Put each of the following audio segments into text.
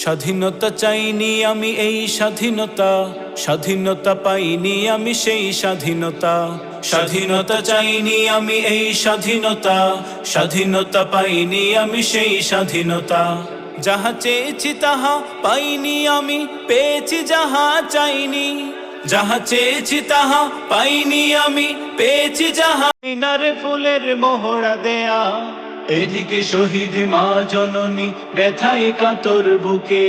স্বাধীনতা চাইনি আমি এই স্বাধীনতা স্বাধীনতা পাইনি আমি সেই স্বাধীনতা। স্বাধীনতা চাইনি আমি এই স্বাধীনতা স্বাধীনতা পাইনি আমি সেই স্বাধীনতা। যাহা চেয়েছি তাহা পাইনি আমি, পেয়েছি যাহা চাইনি। যাহা চেয়েছি তাহা পাইনি আমি, পেয়েছি যাহা। মিনারে ফুলের মোহরা দেয়া এদিকে শহীদ মা জননী ব্যথায় কাতর বুকে,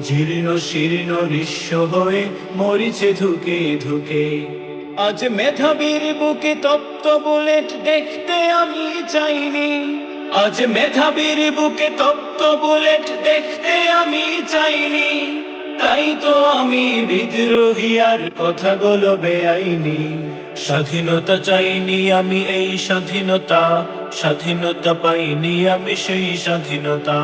জীর্ণ শীর্ণ নিঃস্ব হয়ে মরিছে ধুকে ধুকে। আজ মেধাবীর বুকে তপ্ত বুলেট দেখতে আমি চাইনি। আজ মেধাবীর বুকে তপ্ত বুলেট দেখতে আমি চাইনি। তাই তো আমি বিদ্রোহী আর কথাগুলো বেআইনি স্বাধীনতা চাইনি আমি এই স্বাধীনতা স্বাধীনতা পাইনি আমি সেই স্বাধীনতা।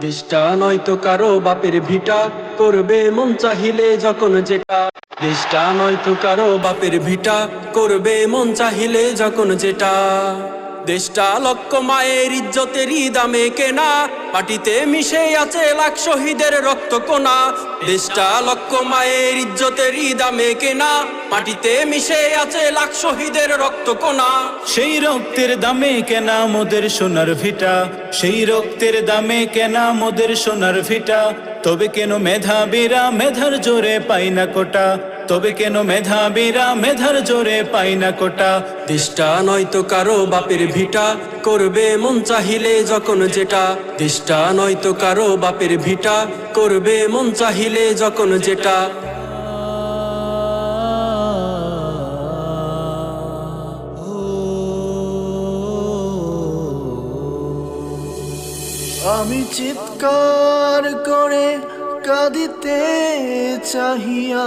দেশটা নয়তো কারও বাপের ভিটা, করবে মন চাহিলে যখন যেটা। দেশটা নয়তো কারও বাপের ভিটা, করবে মন চাহিলে যখন যেটা। দেশটা লক্ষ মায়ের ইজ্জতেরই দামে কেনা মাটিতে মিশে আছে লাখ শহীদের রক্ত কোনা দেশটা লক্ষ মায়ের ইজ্জতেরই দামে কেনা মাটিতে মিশে আছে লাখ শহীদের রক্ত কোনা সেই রক্তের দামে কেনা মোদের সোনার ভিটা, সেই রক্তের দামে কেনা মোদের সোনার ভিটা। তবে কেন মেধাবীরা মেধার জোরে পাই না কোটা? তবে কেন মেধাবীরা মেধার জোরে পাই না কোটা? দেশটা নয়তো কারও বাপের ভিটা করবে মন চাহিলে যখন যেটা। দেশটা নয়তো কারও বাপের ভিটা করবে মন চাহিলে যখন যেটা। আমি চিৎকার করে কাঁদিতে চাহিয়া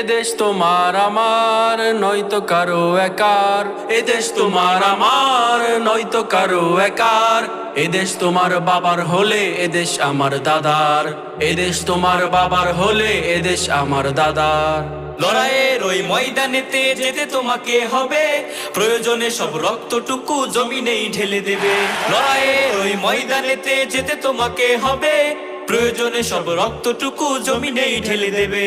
এদেশ তোমার আমার, নয়তো কারও একার। এদেশ তোমার আমার, নয়তো কারও একার। এদেশ তোমার বাবার হলে এদেশ আমার দাদার। এদেশ তোমার বাবার হলে এদেশ আমার দাদার। লড়াইয়ের ওই ময়দানেতে যেতে তোমাকে হবে। প্রয়োজনে সব রক্তটুকু জমিনেই ঢেলে দেবে। লড়াইয়ের ওই ময়দানেতে যেতে তোমাকে হবে। প্রয়োজনে সব রক্তটুকু জমিনেই ঢেলে দেবে।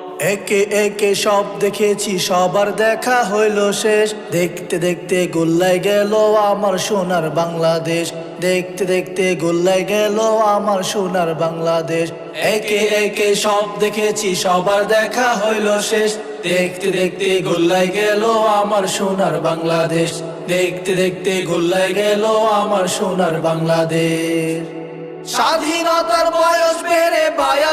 একে একে সব দেখেছি, সবার দেখা হইল শেষ। দেখতে দেখতে গোল্লায় গেল আমার সোনার বাংলাদেশ। দেখতে দেখতে গোল্লায় গেল আমার সোনার বাংলাদেশ। একে একে সব দেখেছি, সবার দেখা হইল শেষ। দেখতে দেখতে গোল্লায় গেল আমার সোনার বাংলাদেশ। দেখতে দেখতে গোল্লায় গেল আমার সোনার বাংলাদেশ। স্বাধীনতার বয়স বেড়ে বাদিলাম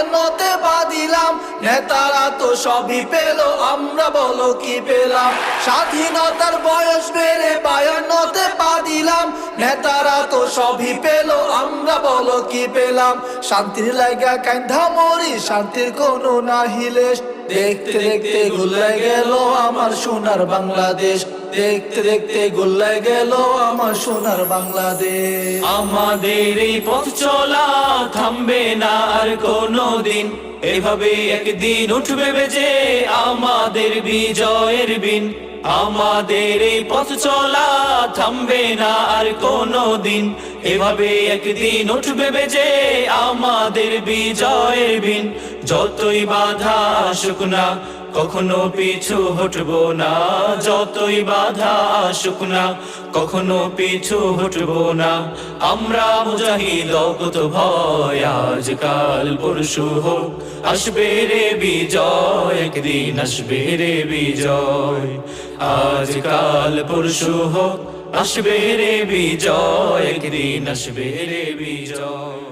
নেতারা তো সবই পেল, আমরা বলো কি পেলাম? স্বাধীনতার বয়স বেড়ে বায়ান্নতে পা দিলাম। নেতারা তো সবই পেল, আমরা বলো কি পেলাম? শান্তির লাগা কান্ধা মরি, শান্তির কোনো নাহিলেশ দেখতে দেখতে গুল্লায় গেল আমার সোনার বাংলাদেশ। দেখতে দেখতে গুল্লায় গেল আমার সোনার বাংলাদেশ। আমাদের এই পথ চলা থামবে না আর কোনো দিন। এভাবে একদিন উঠবে বেজে আমাদের বিজয়ের বিন আমাদের এই পথ চলা থামবে না আর কোনো দিন। এভাবে একদিন উঠবে বেজে আমাদের বিজয়ের বিন যতই বাধা আসুক না কখনো পিছু হটবো না, যতই বাধা আসুক না, কখনো পিছু হটবো না। আমরা মুজাহিদ কত ভয়, আজকাল পরশু হোক, আসবে রে বিজয়, একদিন আসবে রে বিজয়। আজকাল পরশু হোক, আসবে রে বিজয়, একদিন আসবে রে বিজয়।